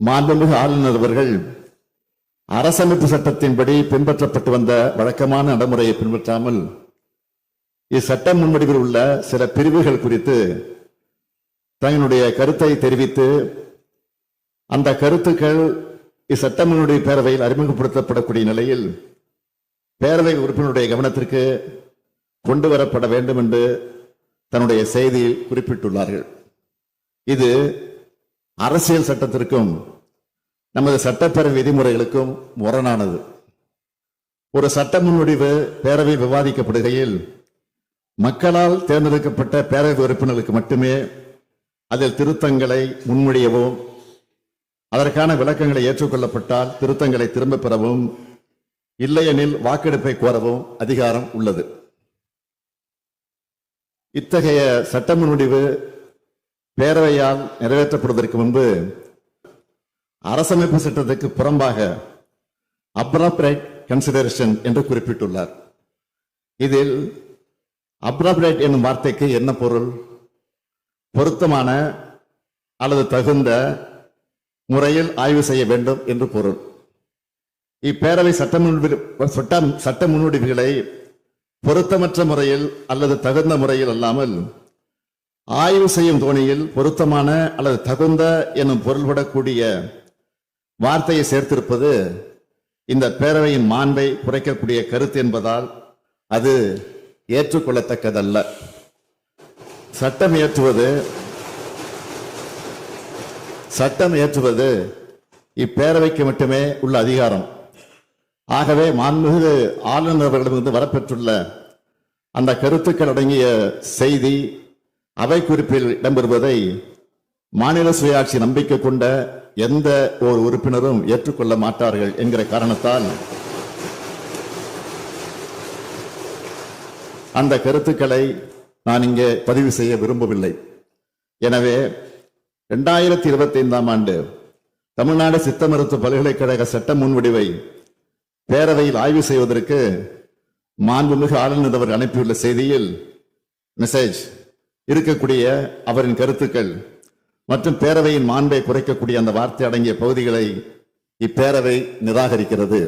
மாண்புமிகு ஆளுநர் அவர்கள் அரசமைப்பு சட்டத்தின்படி பின்பற்றப்பட்டு வந்த வழக்கமான நடைமுறையை பின்பற்றாமல் இச்சட்ட முன்வடிவில் உள்ள சில பிரிவுகள் குறித்து தங்களுடைய கருத்தை தெரிவித்து அந்த கருத்துக்கள் இச்சட்டமனுடைய பேரவையில் அறிமுகப்படுத்தப்படக்கூடிய நிலையில் பேரவை உறுப்பினருடைய கவனத்திற்கு கொண்டு வரப்பட வேண்டும் என்று தன்னுடைய செய்தியில் குறிப்பிட்டுள்ளார்கள். இது அரசியல் சட்டத்திற்கும் நமது சட்டப்பேரவை விதிமுறைகளுக்கும் முரணானது. ஒரு சட்ட முன்வடிவு பேரவை விவாதிக்கப்படுகையில் மக்களால் தேர்ந்தெடுக்கப்பட்ட பேரவை உறுப்பினர்களுக்கு மட்டுமே அதில் திருத்தங்களை முன்மொழியவும் அதற்கான விளக்கங்களை ஏற்றுக்கொள்ளப்பட்டால் திருத்தங்களை திரும்ப பெறவும் இல்லையெனில் வாக்கெடுப்பை கோரவும் அதிகாரம் உள்ளது. இத்தகைய சட்ட முன்வடிவு பேரவையால் நிறைவேற்றப்படுவதற்கு முன்பு அரசமைப்பு சட்டத்துக்கு புறம்பாக அப்ராப்ரேட் கன்சிடரேஷன் என்று குறிப்பிட்டுள்ளார். இதில் அப்ராப்ரேட் என்னும் வார்த்தைக்கு என்ன பொருள்? பொருத்தமான அல்லது தகுந்த முறையில் ஆய்வு செய்ய வேண்டும் என்று பொருள். இப்பேரவை சட்ட முன்வடி- சட்ட சட்ட முன்வடிவுகளை பொருத்தமற்ற முறையில் அல்லது தகுந்த முறையில் அல்லாமல் ஆய்வு செய்யும் தோணியில் பொருத்தமான அல்லது தகுந்த எனும் பொருள்படக்கூடிய வார்த்தையை சேர்த்திருப்பது இந்த பேரவையின் மாண்பை குறைக்கக்கூடிய கருத்து என்பதால் அது ஏற்றுக்கொள்ளத்தக்கதல்ல. சட்டம் இயற்றுவது சட்டம் இயற்றுவது இப்பேரவைக்கு மட்டுமே உள்ள அதிகாரம். ஆகவே மாண்புமிகு ஆளுநர் அவர்களிடமிருந்து வரப்பெற்றுள்ள அந்த கருத்துக்கள் அடங்கிய செய்தி அவை குறிப்பில் இடம்பெறுவதை மாநில சுயாட்சி நம்பிக்கை கொண்ட எந்த ஒரு உறுப்பினரும் ஏற்றுக்கொள்ள மாட்டார்கள் என்கிற காரணத்தால் அந்த கருத்துக்களை நான் இங்கே பதிவு செய்ய விரும்பவில்லை. எனவே இரண்டாயிரத்தி இருபத்தி ஐந்தாம் ஆண்டு தமிழ்நாடு சித்த மருத்துவ பல்கலைக்கழக சட்ட முன்வடிவை பேரவையில் ஆய்வு செய்வதற்கு மாண்புமிகு ஆளுநர் அவர் அனுப்பியுள்ள செய்தியில் மெசேஜ் இருக்கக்கூடிய அவரின் கருத்துக்கள் மற்றும் பேரவையின் மாண்பை குறைக்கக்கூடிய அந்த வார்த்தை அடங்கிய பகுதிகளை இப்பேரவை நிராகரிக்கிறது.